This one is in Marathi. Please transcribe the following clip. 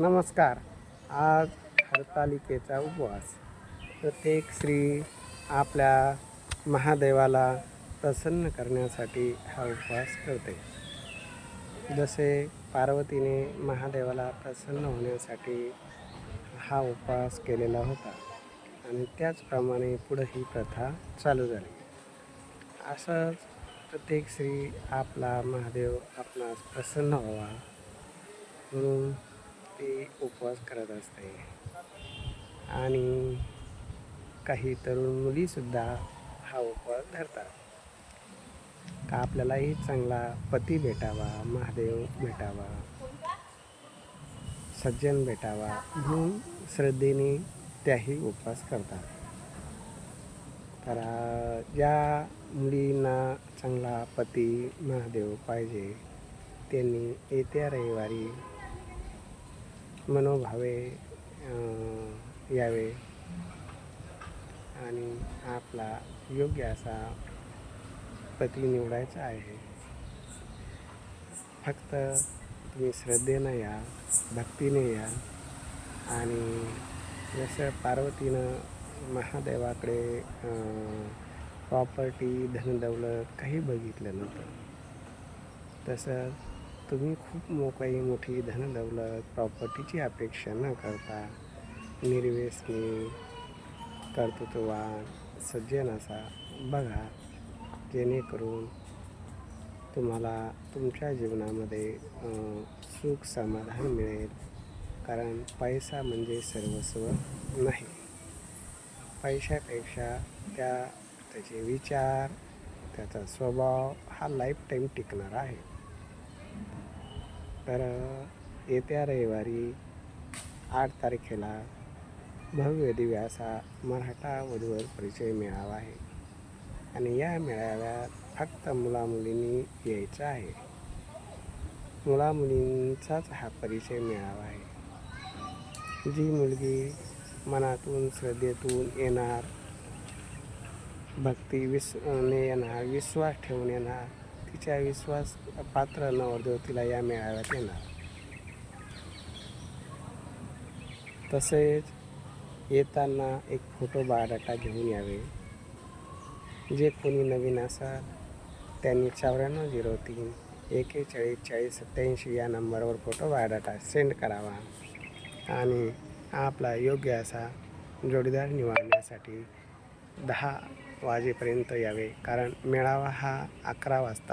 नमस्कार. आज हरतालिकेचा उपवास. प्रत्येक स्त्री आपल्या महादेवाला प्रसन्न करण्यासाठी हा उपवास करते. जसे पार्वतीने महादेवाला प्रसन्न होण्यासाठी हा उपवास केलेला होता आणि त्याचप्रमाणे पुढं ही प्रथा चालू झाली. असंच प्रत्येक स्त्री आपला महादेव आपणास प्रसन्न व्हावा म्हणून ते उपवास करत असते. आणि काही तरुण मुलीसुद्धा हा उपवास धरतात. का आपल्यालाही चांगला पती भेटावा महादेव भेटावा सज्जन भेटावा म्हणून श्रद्धेने त्याही उपवास करतात. तर ज्या मुलींना चांगला पती महादेव पाहिजे त्यांनी येत्या रविवारी मनोभावे यावे. आणि आपला योग्य असा पती निवडायचा आहे. फक्त तुम्ही श्रद्धेनं या भक्तीने या. आणि जसं पार्वतीनं महादेवाकडे प्रॉपर्टी धनदौलत काही बघितलं नव्हतं तसं तुम्ही खूप मोकळी मोठी धनदौलत प्रॉपर्टीची अपेक्षा न करता निर्व्यसनी कर्तृत्ववान सज्जन असा बघा जेणेकरून तुम्हाला तुमच्या जीवनामध्ये सुख समाधान मिळेल. कारण पैसा म्हणजे सर्वस्व नाही. पैशापेक्षा त्या त्याचे विचार त्याचा स्वभाव हा लाईफ टाईम टिकणार आहे. तर येत्या रविवारी आठ तारखेला भव्य दिव्य असा मराठा वधूवर परिचय मेळावा आहे. आणि या मेळाव्यात फक्त मुलामुलींनी यायचं आहे. मुलामुलींचाच हा परिचय मेळावा आहे. जी मुलगी मनातून श्रद्धेतून येणार भक्ती विस ने येणार विश्वास ठेवून येणार तिच्या विश्वास पात्र नवरदेव तिला या मेळाव्यात येणार. तसेच येताना एक फोटो बायोडाटा घेऊन यावे. जे कोणी नवीन असाल त्यांनी चौऱ्याण्णव झिरो तीन एकेचाळीस चाळीस सत्याऐंशी या नंबरवर फोटो बायोडाटा सेंड करावा. आणि आपला योग्य असा जोडीदार निवडण्यासाठी दहा वाजेपर्यंत यावे कारण मेळावा हा अकरा वाजता